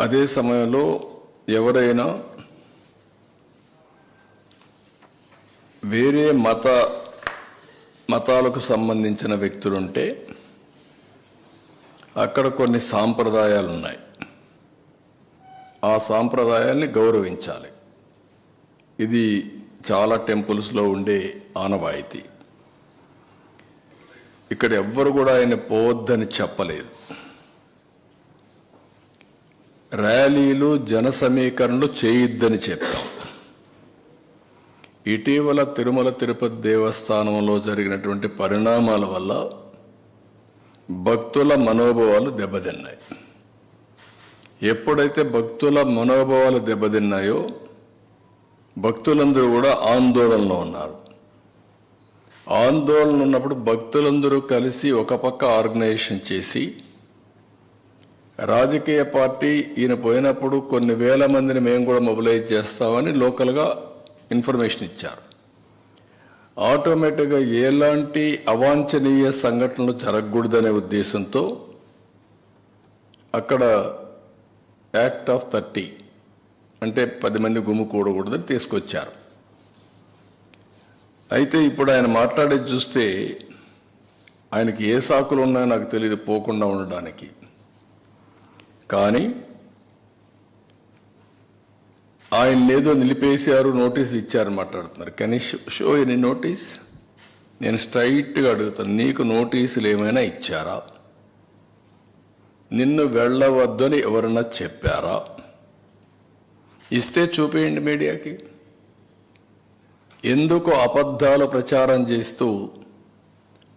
అదే సమయంలో ఎవరైనా వేరే మత మతాలకు సంబంధించిన వ్యక్తులుంటే అక్కడ కొన్ని సాంప్రదాయాలు ఉన్నాయి ఆ సాంప్రదాయాల్ని గౌరవించాలి. ఇది చాలా టెంపుల్స్లో ఉండే ఆనవాయితీ. ఇక్కడ ఎవ్వరు కూడా ఆయన పోవద్దని చెప్పలేదు. ర్యాలీలు జన సమీకరణలు చేయొద్దని చెప్పాం. ఇటీవల తిరుమల తిరుపతి దేవస్థానంలో జరిగినటువంటి పరిణామాల వల్ల భక్తుల మనోభావాలు దెబ్బతిన్నాయి. ఎప్పుడైతే భక్తుల మనోభావాలు దెబ్బతిన్నాయో భక్తులందరూ కూడా ఆందోళనలో ఉన్నారు. ఆందోళన ఉన్నప్పుడు భక్తులందరూ కలిసి ఒక పక్క ఆర్గనైజేషన్ చేసి రాజకీయ పార్టీ ఈయన పోయినప్పుడు కొన్ని వేల మందిని మేము కూడా మొబిలైజ్ చేస్తామని లోకల్గా ఇన్ఫర్మేషన్ ఇచ్చారు. ఆటోమేటిక్గా ఎలాంటి అవాంఛనీయ సంఘటనలు జరగకూడదనే ఉద్దేశంతో అక్కడ యాక్ట్ ఆఫ్ థర్టీ అంటే పది మంది గుమ్ము కూడకూడదని తీసుకొచ్చారు. అయితే ఇప్పుడు ఆయన మాట్లాడేది చూస్తే ఆయనకి ఏ సాకులు ఉన్నాయో నాకు తెలియదు పోకుండా ఉండడానికి. కానీ ఆయన ఏదో నిలిపేశారు నోటీస్ ఇచ్చారు మాట్లాడుతున్నారు. కానీ షో ఎనీ నోటీస్ నేను స్ట్రైట్గా అడుగుతాను నీకు నోటీసులు ఏమైనా ఇచ్చారా? నిన్ను వెళ్ళవద్దని ఎవరన్నా చెప్పారా? ఇస్తే చూపేయండి మీడియాకి. ఎందుకు అబద్ధాలు ప్రచారం చేస్తూ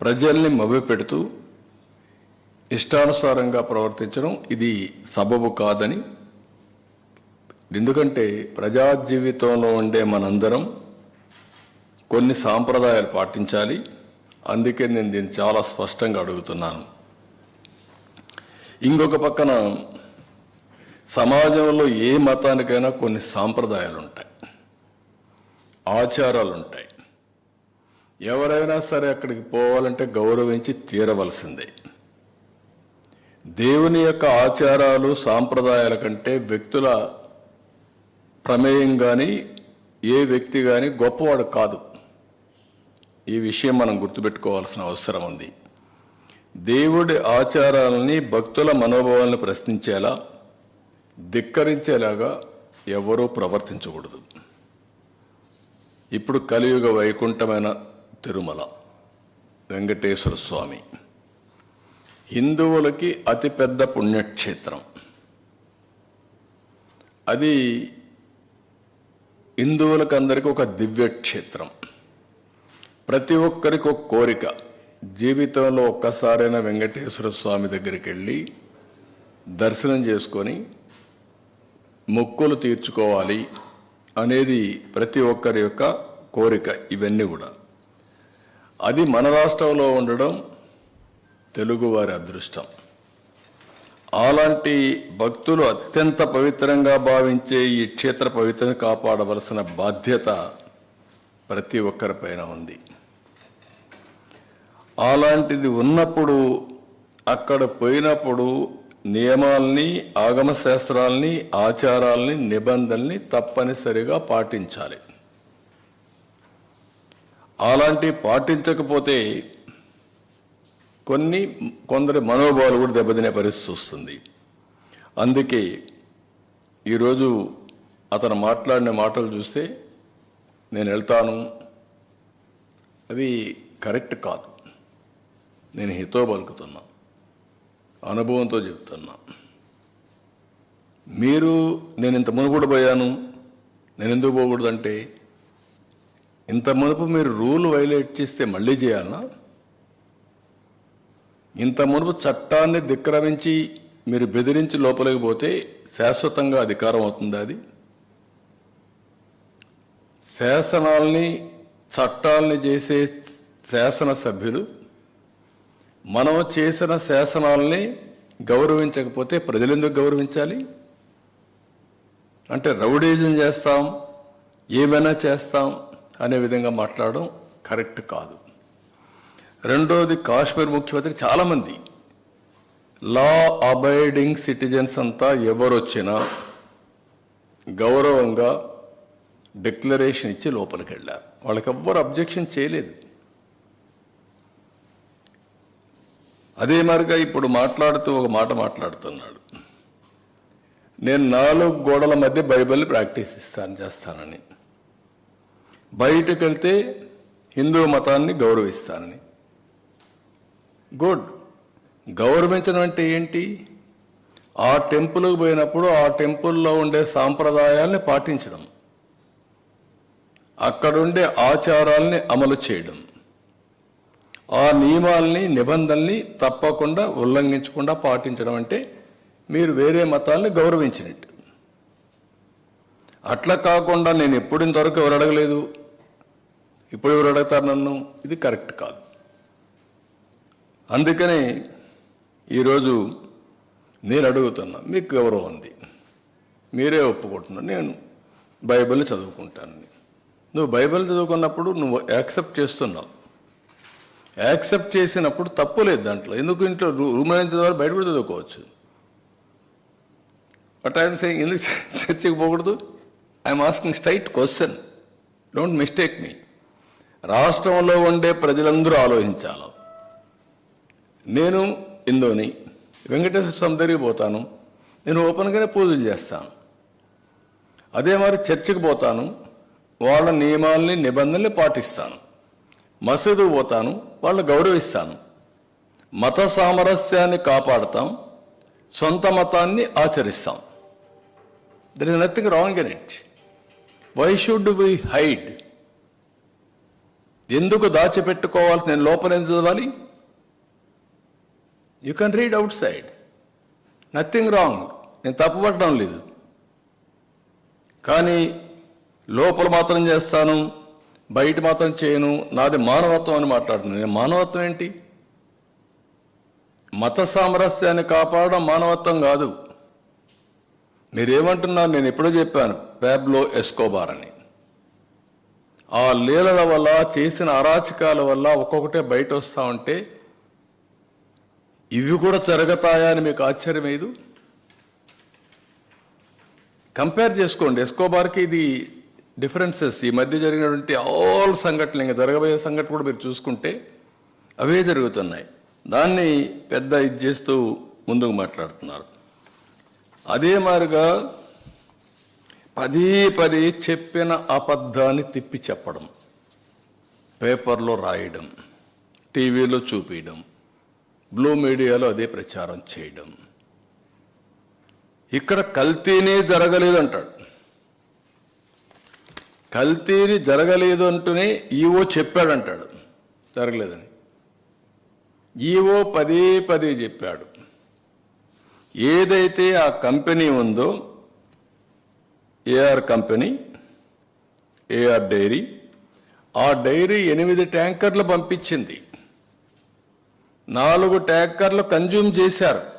ప్రజల్ని మభ్యపెడుతూ ఇష్టానుసారంగా ప్రవర్తించడం ఇది సబబు కాదని. ఎందుకంటే ప్రజా జీవితంలో ఉండే మనందరం కొన్ని సాంప్రదాయాలు పాటించాలి. అందుకే నేను దీన్ని చాలా స్పష్టంగా అడుగుతున్నాను. ఇంకొక పక్కన సమాజంలో ఏ మతానికైనా కొన్ని సాంప్రదాయాలు ఉంటాయి ఆచారాలు ఉంటాయి ఎవరైనా సరే అక్కడికి పోవాలంటే గౌరవించి తీరవలసిందే. దేవుని యొక్క ఆచారాలు సాంప్రదాయాల కంటే వ్యక్తుల ప్రమేయం కానీ ఏ వ్యక్తి కానీ గొప్పవాడు కాదు. ఈ విషయం మనం గుర్తుపెట్టుకోవాల్సిన అవసరం ఉంది. దేవుడి ఆచారాలని భక్తుల మనోభావాలను ప్రశ్నించేలా ధిక్కరించేలాగా ఎవరూ ప్రవర్తించకూడదు. ఇప్పుడు కలియుగ వైకుంఠమైన తిరుమల వెంకటేశ్వర స్వామి. హిందువులకి అతిపెద్ద పుణ్యక్షేత్రం. అది హిందువులకందరికీ ఒక దివ్యక్షేత్రం. ప్రతి ఒక్కరికి ఒక కోరిక. జీవితంలో ఒక్కసారైనా వెంకటేశ్వర స్వామి దగ్గరికి వెళ్ళి దర్శనం చేసుకొని మొక్కులు తీర్చుకోవాలి అనేది ప్రతి ఒక్కరి యొక్క కోరిక ఇవన్నీ కూడా. అది మన రాష్ట్రంలో ఉండడం తెలుగువారి అదృష్టం. అలాంటి భక్తులు అత్యంత పవిత్రంగా భావించే ఈ క్షేత్ర పవిత్రను కాపాడవలసిన బాధ్యత ప్రతి ఒక్కరిపైన ఉంది. అలాంటిది ఉన్నప్పుడు అక్కడ పోయినప్పుడు నియమాల్ని ఆగమ శాస్త్రాల్ని ఆచారాల్ని నిబంధనల్ని తప్పనిసరిగా పాటించాలి. అలాంటి పాటించకపోతే కొన్ని కొందరి మనోభావాలు కూడా దెబ్బతినే పరిస్థితి వస్తుంది. అందుకే ఈరోజు అతను మాట్లాడిన మాటలు చూస్తే నేను వెళ్తాను. అవి కరెక్ట్ కాదు. నేను హితో పలుకుతున్నా. అనుభవంతో చెప్తున్నా. మీరు నేను ఇంత మునుపుడు పోయాను. నేను ఎందుకు పోకూడదంటే ఇంత మునుపు మీరు రూల్ వైలేట్ చేస్తే మళ్ళీ చేయాలనా ఇంత మునుపు చట్టాన్ని ధిక్కరించి మీరు బెదిరించి లోపలికి పోతే శాశ్వతంగా అధికారం అవుతుంది అది? శాసనాల్ని చట్టాల్ని చేసే శాసన సభ్యులు మనం చేసిన శాసనాల్ని గౌరవించకపోతే ప్రజలెందుకు గౌరవించాలి? అంటే రౌడీజం చేస్తాం ఏమైనా చేస్తాం అనే విధంగా మాట్లాడడం కరెక్ట్ కాదు. రెండోది కాశ్మీర్ ముఖ్యమంత్రి చాలామంది. లా అబైడింగ్ సిటిజన్స్ అంతా ఎవరొచ్చినా గౌరవంగా డిక్లరేషన్ ఇచ్చి లోపలికి వెళ్ళారు వాళ్ళకి ఎవ్వరు అబ్జెక్షన్ చేయలేదు. అదే మారిగా ఇప్పుడు మాట్లాడుతూ ఒక మాట మాట్లాడుతున్నాడు. నేను నాలుగు గోడల మధ్య బైబిల్ ప్రాక్టీస్ ఇస్తాను చేస్తానని. బయటకు వెళ్తే హిందూ మతాన్ని గౌరవిస్తానని. గుడ్. గౌరవించడం అంటే ఏంటి? ఆ టెంపుల్కి పోయినప్పుడు ఆ టెంపుల్లో ఉండే సాంప్రదాయాల్ని పాటించడం. అక్కడుండే ఆచారాల్ని అమలు చేయడం. ఆ నియమాల్ని నిబంధనల్ని తప్పకుండా ఉల్లంఘించకుండా పాటించడం అంటే మీరు వేరే మతాల్ని గౌరవించినట్టు. అట్లా కాకుండా నేను ఎప్పుడు ఇంతవరకు ఎవరు అడగలేదు. ఇప్పుడు ఎవరు అడుగుతారు నన్ను? ఇది కరెక్ట్ కాదు. అందుకనే ఈరోజు నేను అడుగుతున్నా మీకు గౌరవం ఉంది. మీరే ఒప్పుకుంటున్నారు నేను బైబిల్ చదువుకుంటాను నువ్వు బైబిల్ చదువుకున్నప్పుడు నువ్వు యాక్సెప్ట్ చేస్తున్నావు. యాక్సెప్ట్ చేసినప్పుడు తప్పు లేదు దాంట్లో. ఎందుకు ఇంట్లో రూ- రూమ్ అనేది ద్వారా బయట కూడా చదువుకోవచ్చు. బట్ ఐఎమ్ సెయింగ్ ఎందుకు చ- చర్చికి పోకూడదు? I'm asking straight question don't mistake మీ రాష్ట్రంలో ఉండే ప్రజలందరూ ఆలోచించాలి. నేను ఇందోని వెంకటేశ్వర స్వామి దగ్గరికి పోతాను. నేను ఓపెన్గానే పూజలు చేస్తాను. అదే మరి చర్చికి పోతాను. వాళ్ళ నియమాల్ని నిబంధనల్ని పాటిస్తాను. మసీదు పోతాను. వాళ్ళు గౌరవిస్తాను. మత సామరస్యాన్ని కాపాడతాం. సొంత మతాన్ని ఆచరిస్తాం. There is nothing wrong in it why should we hide ఎందుకు దాచిపెట్టుకోవాల్సి నేను లోపల ఎందుకు చదవాలి? You can read outside nothing wrong నేను తప్పుపట్టడం లేదు. కానీ లోపల మాత్రం చేస్తాను బయట మాత్రం చేయను. నాది మానవత్వం అని మాట్లాడుతున్నాను. నేను మానవత్వం ఏంటి? మత సామరస్యాన్ని కాపాడడం మానవత్వం కాదు. మీరేమంటున్నారు? నేను ఎప్పుడో చెప్పాను ప్యాబ్లో ఎస్కోబార్ అని. ఆ లీలల వల్ల చేసిన అరాచకాల వల్ల ఒక్కొక్కటే బయట వస్తూ ఉంటే ఇవి కూడా జరుగుతాయా అని మీకు ఆశ్చర్యమేదు? కంపేర్ చేసుకోండి. ఎస్కోబార్కి ఇది డిఫరెన్సెస్ ఈ మధ్య జరిగినటువంటి ఆల్ సంఘటనలు ఇంకా జరగబోయే సంఘటన కూడా మీరు చూసుకుంటే అవే జరుగుతున్నాయి. దాన్ని పెద్ద ఇది చేస్తూ ముందుకు మాట్లాడుతున్నారు. అదే మారుగా పదే పదే చెప్పిన అబద్ధాన్ని తిప్పి చెప్పడం పేపర్లో రాయడం టీవీలో చూపించడం బ్లూ మీడియాలో అదే ప్రచారం చేయడం. ఇక్కడ కల్తీనే జరగలేదు అంటాడు కల్తీని జరగలేదు అంటూనే ఈవో చెప్పాడంటాడు. జరగలేదని. ఈవో పదే పదే చెప్పాడు. ఏదైతే ఆ కంపెనీ ఉందో ఏఆర్ కంపెనీ ఏఆర్ డైరీ ఆ డైరీ ఎనిమిది ట్యాంకర్లు పంపించింది. నాలుగు ట్యాంకర్లు కన్జ్యూమ్ చేశారు.